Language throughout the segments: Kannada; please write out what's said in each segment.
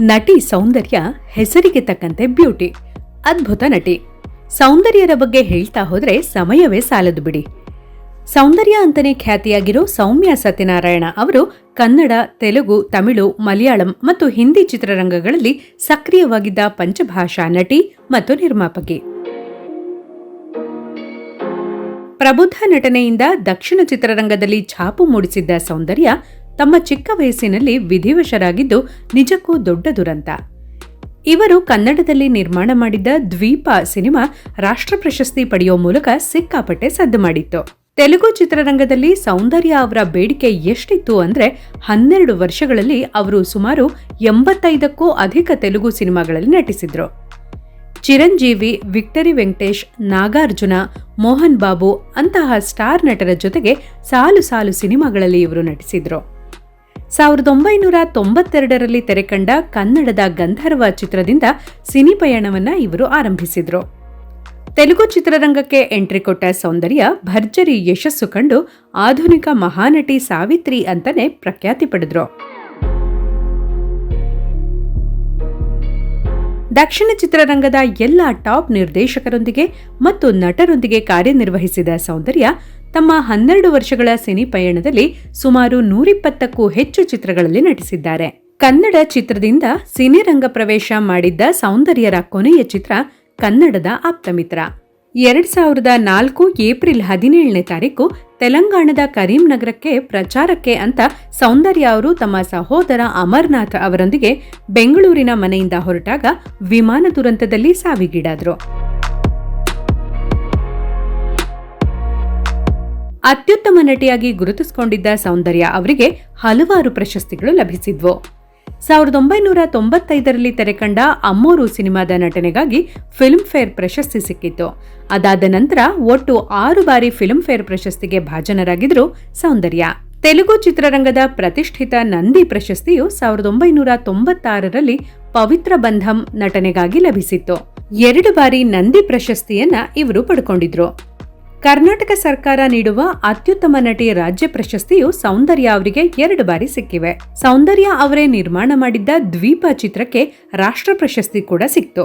ನಟಿ ಸೌಂದರ್ಯ ಹೆಸರಿಗೆ ತಕ್ಕಂತೆ ಬ್ಯೂಟಿ, ಅದ್ಭುತ ನಟಿ. ಸೌಂದರ್ಯರ ಬಗ್ಗೆ ಹೇಳ್ತಾ ಹೋದ್ರೆ ಸಮಯವೇ ಸಾಲದು ಬಿಡಿ. ಸೌಂದರ್ಯ ಅಂತಾನೆ ಖ್ಯಾತಿಯಾಗಿರೋ ಸೌಮ್ಯ ಸತ್ಯನಾರಾಯಣ ಅವರು ಕನ್ನಡ, ತೆಲುಗು, ತಮಿಳು, ಮಲಯಾಳಂ ಮತ್ತು ಹಿಂದಿ ಚಿತ್ರರಂಗಗಳಲ್ಲಿ ಸಕ್ರಿಯವಾಗಿದ್ದ ಪಂಚಭಾಷಾ ನಟಿ ಮತ್ತು ನಿರ್ಮಾಪಕಿ. ಪ್ರಬುದ್ಧ ನಟನೆಯಿಂದ ದಕ್ಷಿಣ ಚಿತ್ರರಂಗದಲ್ಲಿ ಛಾಪು ಮೂಡಿಸಿದ್ದ ಸೌಂದರ್ಯ ತಮ್ಮ ಚಿಕ್ಕ ವಯಸ್ಸಿನಲ್ಲಿ ವಿಧಿವಶರಾಗಿದ್ದು ನಿಜಕ್ಕೂ ದೊಡ್ಡ ದುರಂತ. ಇವರು ಕನ್ನಡದಲ್ಲಿ ನಿರ್ಮಾಣ ಮಾಡಿದ್ದ ದ್ವೀಪ ಸಿನಿಮಾ ರಾಷ್ಟ್ರ ಪ್ರಶಸ್ತಿ ಪಡೆಯುವ ಮೂಲಕ ಸಿಕ್ಕಾಪಟ್ಟೆ ಸದ್ದು ಮಾಡಿತ್ತು. ತೆಲುಗು ಚಿತ್ರರಂಗದಲ್ಲಿ ಸೌಂದರ್ಯ ಅವರ ಬೇಡಿಕೆ ಎಷ್ಟಿತ್ತು ಅಂದರೆ ಹನ್ನೆರಡು ವರ್ಷಗಳಲ್ಲಿ ಅವರು ಸುಮಾರು ಎಂಬತ್ತೈದಕ್ಕೂ ಅಧಿಕ ತೆಲುಗು ಸಿನಿಮಾಗಳಲ್ಲಿ ನಟಿಸಿದ್ರು. ಚಿರಂಜೀವಿ, ವಿಕ್ಟರಿ ವೆಂಕಟೇಶ್, ನಾಗಾರ್ಜುನ, ಮೋಹನ್ ಬಾಬು ಅಂತಹ ಸ್ಟಾರ್ ನಟರ ಜೊತೆಗೆ ಸಾಲು ಸಾಲು ಸಿನಿಮಾಗಳಲ್ಲಿ ಇವರು ನಟಿಸಿದ್ರು. ಸಾವಿರದ ಒಂಬೈನೂರ ತೊಂಬತ್ತೆರಡರಲ್ಲಿ ತೆರೆಕಂಡ ಕನ್ನಡದ ಗಂಧರ್ವ ಚಿತ್ರದಿಂದ ಸಿನಿ ಪಯಣವನ್ನ ಇವರು ಆರಂಭಿಸಿದ್ರು. ತೆಲುಗು ಚಿತ್ರರಂಗಕ್ಕೆ ಎಂಟ್ರಿ ಕೊಟ್ಟ ಸೌಂದರ್ಯ ಭರ್ಜರಿ ಯಶಸ್ಸು ಕಂಡು ಆಧುನಿಕ ಮಹಾನಟಿ ಸಾವಿತ್ರಿ ಅಂತಲೇ ಪ್ರಖ್ಯಾತಿ ಪಡೆದ್ರು. ದಕ್ಷಿಣ ಚಿತ್ರರಂಗದ ಎಲ್ಲ ಟಾಪ್ ನಿರ್ದೇಶಕರೊಂದಿಗೆ ಮತ್ತು ನಟರೊಂದಿಗೆ ಕಾರ್ಯನಿರ್ವಹಿಸಿದ ಸೌಂದರ್ಯ ತಮ್ಮ ಹನ್ನೆರಡು ವರ್ಷಗಳ ಸಿನಿ ಪಯಣದಲ್ಲಿ ಸುಮಾರು ನೂರಿಪ್ಪತ್ತಕ್ಕೂ ಹೆಚ್ಚು ಚಿತ್ರಗಳಲ್ಲಿ ನಟಿಸಿದ್ದಾರೆ. ಕನ್ನಡ ಚಿತ್ರದಿಂದ ಸಿನಿರಂಗ ಪ್ರವೇಶ ಮಾಡಿದ್ದ ಸೌಂದರ್ಯರ ಕೊನೆಯ ಚಿತ್ರ ಕನ್ನಡದ ಆಪ್ತಮಿತ್ರ. ಎರಡ್ ಸಾವಿರದ ನಾಲ್ಕು ಏಪ್ರಿಲ್ ಹದಿನೇಳನೇ ತಾರೀಕು ತೆಲಂಗಾಣದ ಕರೀಂನಗರಕ್ಕೆ ಪ್ರಚಾರಕ್ಕೆ ಅಂತ ಸೌಂದರ್ಯ ಅವರು ತಮ್ಮ ಸಹೋದರ ಅಮರ್ನಾಥ್ ಅವರೊಂದಿಗೆ ಬೆಂಗಳೂರಿನ ಮನೆಯಿಂದ ಹೊರಟಾಗ ವಿಮಾನ ದುರಂತದಲ್ಲಿ ಸಾವಿಗೀಡಾದ್ರು. ಅತ್ಯುತ್ತಮ ನಟಿಯಾಗಿ ಗುರುತಿಸಿಕೊಂಡಿದ್ದ ಸೌಂದರ್ಯ ಅವರಿಗೆ ಹಲವಾರು ಪ್ರಶಸ್ತಿಗಳು ಲಭಿಸಿದ್ವು. ಸಾವಿರದ ಒಂಬೈನೂರ ತೊಂಬತ್ತೈದರಲ್ಲಿ ತೆರೆಕಂಡ ಅಮ್ಮೋರು ಸಿನಿಮಾದ ನಟನೆಗಾಗಿ ಫಿಲ್ಮ್ ಫೇರ್ ಪ್ರಶಸ್ತಿ ಸಿಕ್ಕಿತ್ತು. ಅದಾದ ನಂತರ ಒಟ್ಟು ಆರು ಬಾರಿ ಫಿಲ್ಮ್ ಫೇರ್ ಪ್ರಶಸ್ತಿಗೆ ಭಾಜನರಾಗಿದ್ದರು ಸೌಂದರ್ಯ. ತೆಲುಗು ಚಿತ್ರರಂಗದ ಪ್ರತಿಷ್ಠಿತ ನಂದಿ ಪ್ರಶಸ್ತಿಯು ಸಾವಿರದ ಒಂಬೈನೂರ ತೊಂಬತ್ತಾರರಲ್ಲಿ ಪವಿತ್ರ ಬಂಧಂ ನಟನೆಗಾಗಿ ಲಭಿಸಿತ್ತು. ಎರಡು ಬಾರಿ ನಂದಿ ಪ್ರಶಸ್ತಿಯನ್ನ ಇವರು ಪಡ್ಕೊಂಡಿದ್ರು. ಕರ್ನಾಟಕ ಸರ್ಕಾರ ನೀಡುವ ಅತ್ಯುತ್ತಮ ನಟಿ ರಾಜ್ಯ ಪ್ರಶಸ್ತಿಯು ಸೌಂದರ್ಯ ಅವರಿಗೆ ಎರಡು ಬಾರಿ ಸಿಕ್ಕಿವೆ. ಸೌಂದರ್ಯ ಅವರೇ ನಿರ್ಮಾಣ ಮಾಡಿದ್ದ ದ್ವೀಪ ಚಿತ್ರಕ್ಕೆ ರಾಷ್ಟ್ರ ಪ್ರಶಸ್ತಿ ಕೂಡ ಸಿಕ್ತು.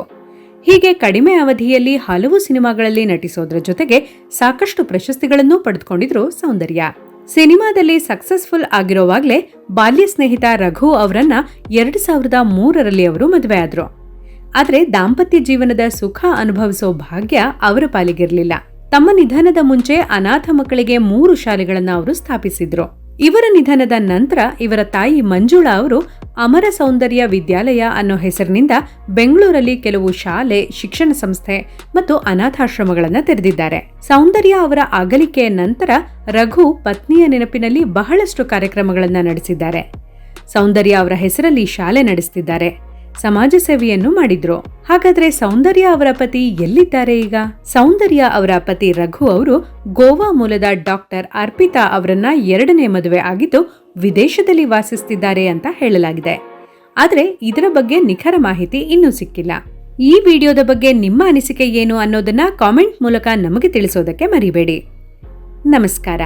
ಹೀಗೆ ಕಡಿಮೆ ಅವಧಿಯಲ್ಲಿ ಹಲವು ಸಿನಿಮಾಗಳಲ್ಲಿ ನಟಿಸೋದ್ರ ಜೊತೆಗೆ ಸಾಕಷ್ಟು ಪ್ರಶಸ್ತಿಗಳನ್ನು ಪಡೆದುಕೊಂಡಿದ್ರು ಸೌಂದರ್ಯ. ಸಿನಿಮಾದಲ್ಲಿ ಸಕ್ಸಸ್ಫುಲ್ ಆಗಿರೋವಾಗಲೇ ಬಾಲ್ಯ ಸ್ನೇಹಿತ ರಘು ಅವರನ್ನ ಎರಡು ಸಾವಿರದ ಮೂರರಲ್ಲಿ ಅವರು ಮದುವೆ ಆದ್ರು. ಆದರೆ ದಾಂಪತ್ಯ ಜೀವನದ ಸುಖ ಅನುಭವಿಸೋ ಭಾಗ್ಯ ಅವರ ಪಾಲಿಗಿರಲಿಲ್ಲ. ತಮ್ಮ ನಿಧನದ ಮುಂಚೆ ಅನಾಥ ಮಕ್ಕಳಿಗೆ ಮೂರು ಶಾಲೆಗಳನ್ನು ಅವರು ಸ್ಥಾಪಿಸಿದ್ರು. ಇವರ ನಿಧನದ ನಂತರ ಇವರ ತಾಯಿ ಮಂಜುಳಾ ಅವರು ಅಮರ ಸೌಂದರ್ಯ ವಿದ್ಯಾಲಯ ಅನ್ನೋ ಹೆಸರಿನಿಂದ ಬೆಂಗಳೂರಲ್ಲಿ ಕೆಲವು ಶಾಲೆ, ಶಿಕ್ಷಣ ಸಂಸ್ಥೆ ಮತ್ತು ಅನಾಥಾಶ್ರಮಗಳನ್ನು ತೆರೆದಿದ್ದಾರೆ. ಸೌಂದರ್ಯ ಅವರ ಅಗಲಿಕೆಯ ನಂತರ ರಘು ಪತ್ನಿಯ ನೆನಪಿನಲ್ಲಿ ಬಹಳಷ್ಟು ಕಾರ್ಯಕ್ರಮಗಳನ್ನು ನಡೆಸಿದ್ದಾರೆ. ಸೌಂದರ್ಯ ಅವರ ಹೆಸರಲ್ಲಿ ಶಾಲೆ ನಡೆಸುತ್ತಿದ್ದಾರೆ ಸಮಾಜ ಸೇವೆಯನ್ನು ಮಾಡಿದ್ರು. ಹಾಗಾದ್ರೆ ಸೌಂದರ್ಯ ಅವರ ಪತಿ ಎಲ್ಲಿದ್ದಾರೆ ಈಗ? ಸೌಂದರ್ಯ ಅವರ ಪತಿ ರಘು ಅವರು ಗೋವಾ ಮೂಲದ ಡಾಕ್ಟರ್ ಅರ್ಪಿತಾ ಅವರನ್ನ ಎರಡನೇ ಮದುವೆ ಆಗಿದ್ದು ವಿದೇಶದಲ್ಲಿ ವಾಸಿಸುತ್ತಿದ್ದಾರೆ ಅಂತ ಹೇಳಲಾಗಿದೆ. ಆದರೆ ಇದರ ಬಗ್ಗೆ ನಿಖರ ಮಾಹಿತಿ ಇನ್ನೂ ಸಿಕ್ಕಿಲ್ಲ. ಈ ವಿಡಿಯೋದ ಬಗ್ಗೆ ನಿಮ್ಮ ಅನಿಸಿಕೆ ಏನು ಅನ್ನೋದನ್ನ ಕಾಮೆಂಟ್ ಮೂಲಕ ನಮಗೆ ತಿಳಿಸೋದಕ್ಕೆ ಮರಿಬೇಡಿ. ನಮಸ್ಕಾರ.